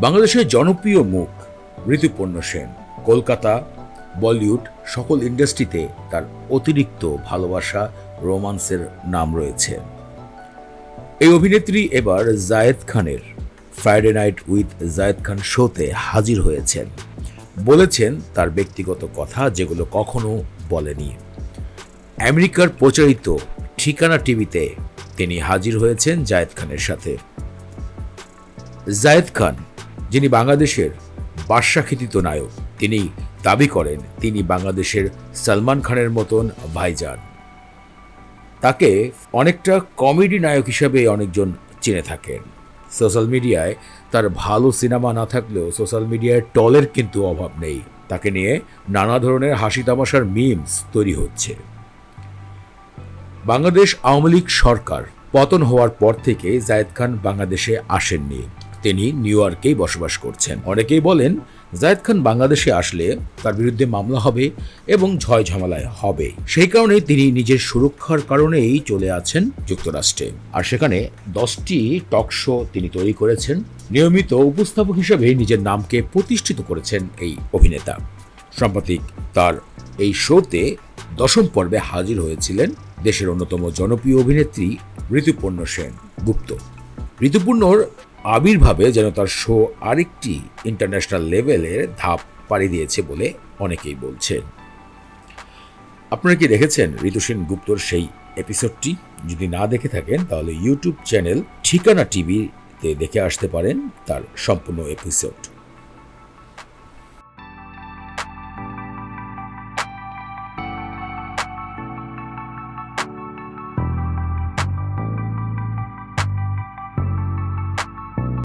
বাংলাদেশের জনপ্রিয় মুখ ঋতুপর্ণ সেন। কলকাতা, বলিউড সকল ইন্ডাস্ট্রিতে তার অতিরিক্ত ভালোবাসা, রোমান্সের নাম রয়েছে। এই অভিনেত্রী এবার জায়েদ খানের Friday night with Zayed Khan শোতে হাজির হয়েছেন। বলেছেন তার ব্যক্তিগত কথা যেগুলো কখনো বলেনি। আমেরিকার প্রচারিত ঠিকানা টিভিতে তিনি হাজির হয়েছেন জায়েদ খানের সাথে। জায়েদ খান যিনি বাংলাদেশের বাদশাখিতিত নায়ক, তিনি দাবি করেন তিনি বাংলাদেশের সালমান খানের মতন ভাইজান। তাকে অনেকটা কমেডি নায়ক হিসেবে অনেকজন চিনে থাকেন। সোশ্যাল মিডিয়ায় তার ভালো সিনেমা না থাকলেও সোশ্যাল মিডিয়ায় টলের কিন্তু অভাব নেই। তাকে নিয়ে নানা ধরনের হাসি তামাশার মিমস তৈরি হচ্ছে। বাংলাদেশ আওয়ামী লীগ সরকার পতন হওয়ার পর থেকে জায়েদ খান বাংলাদেশে আসেননি। তিনি নিউ ইয়র্কেই বসবাস করছেন। অনেকেই বলেন, জায়েদ খান বাংলাদেশে আসলে তার বিরুদ্ধে মামলা হবে এবং ঝয় ঝামেলায় হবে। সেই কারণে তিনি নিজের সুরক্ষার কারণেই চলে আছেন যুক্তরাষ্ট্রে। আর সেখানে দশটি টক শো তিনি তৈরি করেছেন। নিয়মিত উপস্থাপক হিসেবে নিজের নামকে প্রতিষ্ঠিত করেছেন এই অভিনেতা। সাম্প্রতিক তার এই শোতে দশম পর্বে হাজির হয়েছিলেন দেশের অন্যতম জনপ্রিয় অভিনেত্রী ঋতুপর্ণ সেন গুপ্ত। ঋতুপর্ণর আবির্ভাবে যেন তার শো আরেকটি ইন্টারন্যাশনাল লেভেলের ধাপ পাড়ি দিয়েছে বলে অনেকেই বলছেন। আপনারা কি দেখেছেন ঋতুসেন গুপ্তর সেই এপিসোডটি? যদি না দেখে থাকেন, তাহলে ইউটিউব চ্যানেল ঠিকানা টিভিতে দেখে আসতে পারেন তার সম্পূর্ণ এপিসোড।